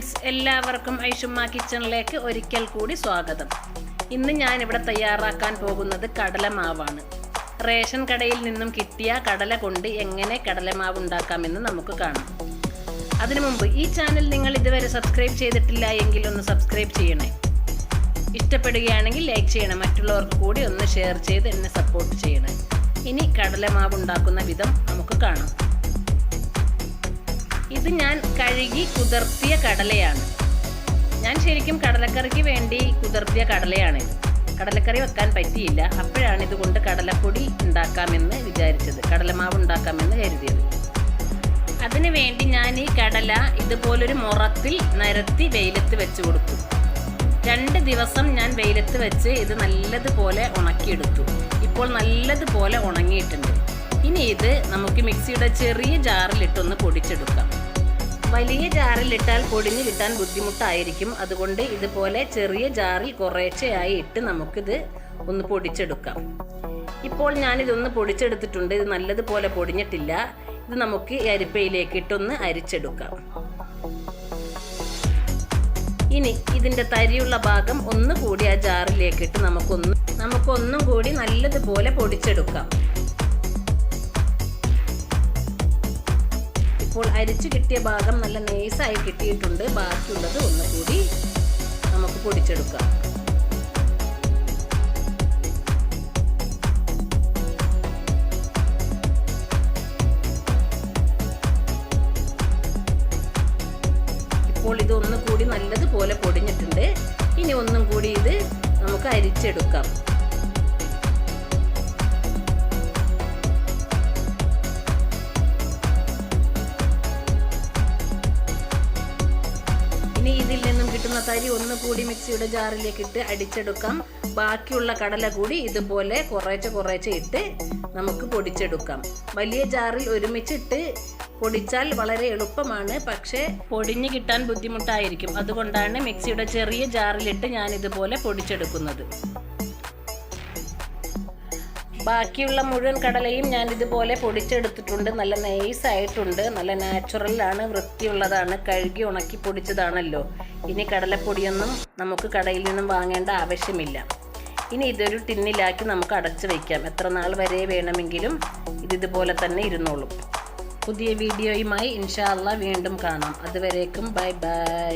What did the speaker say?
Friends എല്ലാവർക്കും ഐഷുമ്മ കിച്ചണിലേക്ക് ഒരിക്കൽ കൂടി സ്വാഗതം. ഇന്ന് ഞാൻ ഇവിടെ തയ്യാറാക്കാൻ പോകുന്നത് കടലമാവാണ്. റേഷൻ കടയിൽ നിന്നും കിട്ടിയ കടല കൊണ്ട് എങ്ങനെ കടലമാവ് ഉണ്ടാക്കാമെന്ന് നമുക്ക് കാണാം. അതിനു മുമ്പ് ഈ ചാനൽ നിങ്ങൾ ഇതുവരെ സബ്സ്ക്രൈബ് ചെയ്തിട്ടില്ല എങ്കിൽ ഒന്ന് സബ്സ്ക്രൈബ് ചെയ്യണേ. ഇഷ്ടപ്പെടുകയാണെങ്കിൽ ലൈക്ക് ചെയ്യണം. മറ്റുള്ളവർക്ക് കൂടി ഒന്ന് ഷെയർ ചെയ്ത് എന്നെ സപ്പോർട്ട് ചെയ്യണേ. ഇനി കടലമാവ് ഉണ്ടാക്കുന്ന വിധം ഇത് ഞാൻ കഴുകി കുതിർത്തിയ കടലയാണ്. ഞാൻ ശരിക്കും കടലക്കറിക്ക് വേണ്ടി കുതിർത്തിയ കടലയാണിത് കടലക്കറി വെക്കാൻ പറ്റിയില്ല. അപ്പോഴാണ് ഇതുകൊണ്ട് കടലപ്പൊടി ഉണ്ടാക്കാമെന്ന് വിചാരിച്ചത്. കടലമാവ് ഉണ്ടാക്കാമെന്ന് കരുതിയത്. അതിനു വേണ്ടി ഞാൻ ഈ കടല ഇതുപോലൊരു മുറത്തിൽ നിരത്തി വെയിലത്ത് വെച്ച് കൊടുത്തു. രണ്ട് ദിവസം ഞാൻ വെയിലത്ത് വെച്ച് ഇത് നല്ലതുപോലെ ഉണക്കിയെടുത്തു. ഇപ്പോൾ നല്ലതുപോലെ ഉണങ്ങിയിട്ടുണ്ട്. ഇനി ഇത് നമുക്ക് മിക്സിയുടെ ചെറിയ ജാറിലിട്ടൊന്ന് പൊടിച്ചെടുക്കാം. വലിയ ജാറിലിട്ടാൽ പൊടിഞ്ഞു കിട്ടാൻ ബുദ്ധിമുട്ടായിരിക്കും. അതുകൊണ്ട് ഇതുപോലെ ചെറിയ ജാറിൽ കുറേശ്ശെയായി ഇട്ട് നമുക്കിത് ഒന്ന് പൊടിച്ചെടുക്കാം. ഇപ്പോൾ ഞാനിതൊന്ന് പൊടിച്ചെടുത്തിട്ടുണ്ട്. ഇത് നല്ലതുപോലെ പൊടിഞ്ഞിട്ടില്ല. ഇത് നമുക്ക് അരിപ്പയിലേക്ക് ഇട്ടൊന്ന് അരിച്ചെടുക്കാം. ഇനി ഇതിന്റെ തരിയുള്ള ഭാഗം ഒന്നുകൂടി ആ ജാറിലേക്കിട്ട് നമുക്കൊന്ന് നമുക്കൊന്നും കൂടി നല്ലതുപോലെ പൊടിച്ചെടുക്കാം. ഇപ്പോൾ അരിച്ചു കിട്ടിയ ഭാഗം നല്ല നേസായി കിട്ടിയിട്ടുണ്ട്. ബാക്കിയുള്ളത് ഒന്നുകൂടി നമുക്ക് പൊടിച്ചെടുക്കാം. ഇപ്പോൾ ഇത് ഒന്നുകൂടി നല്ലതുപോലെ പൊടിഞ്ഞിട്ടുണ്ട്. ഇനി ഒന്നും കൂടി ഇത് നമുക്ക് അരിച്ചെടുക്കാം. നിന്നും ഒന്ന് കൂടി മിക്സിയുടെ ജാറിലേക്ക് ഇട്ട് അടിച്ചെടുക്കാം. ബാക്കിയുള്ള കടല കൂടി ഇതുപോലെ കുറേച്ചെ കുറേച്ചെ ഇട്ട് നമുക്ക് പൊടിച്ചെടുക്കാം. വലിയ ജാറിൽ ഒരുമിച്ചിട്ട് പൊടിച്ചാൽ വളരെ എളുപ്പമാണ്. പക്ഷേ പൊടിഞ്ഞു കിട്ടാൻ ബുദ്ധിമുട്ടായിരിക്കും. അതുകൊണ്ടാണ് മിക്സിയുടെ ചെറിയ ജാറിലിട്ട് ഞാൻ ഇതുപോലെ പൊടിച്ചെടുക്കുന്നത്. ബാക്കിയുള്ള മുഴുവൻ കടലയും ഞാൻ ഇതുപോലെ പൊടിച്ചെടുത്തിട്ടുണ്ട്. നല്ല നൈസ് ആയിട്ടുണ്ട്. നല്ല നാച്ചുറലാണ് വൃത്തിയുള്ളതാണ്. കഴുകി ഉണക്കി പൊടിച്ചതാണല്ലോ. ഇനി കടലപ്പൊടിയൊന്നും നമുക്ക് കടയിൽ നിന്നും വാങ്ങേണ്ട ആവശ്യമില്ല. ഇനി ഇതൊരു ടിന്നിലാക്കി നമുക്ക് അടച്ചു വയ്ക്കാം എത്ര നാൾ വരെ വേണമെങ്കിലും ഇത് ഇതുപോലെ തന്നെ ഇരുന്നോളും. പുതിയ വീഡിയോയുമായി ഇൻഷാല്ല വീണ്ടും കാണാം. അതുവരേക്കും ബൈ ബൈ.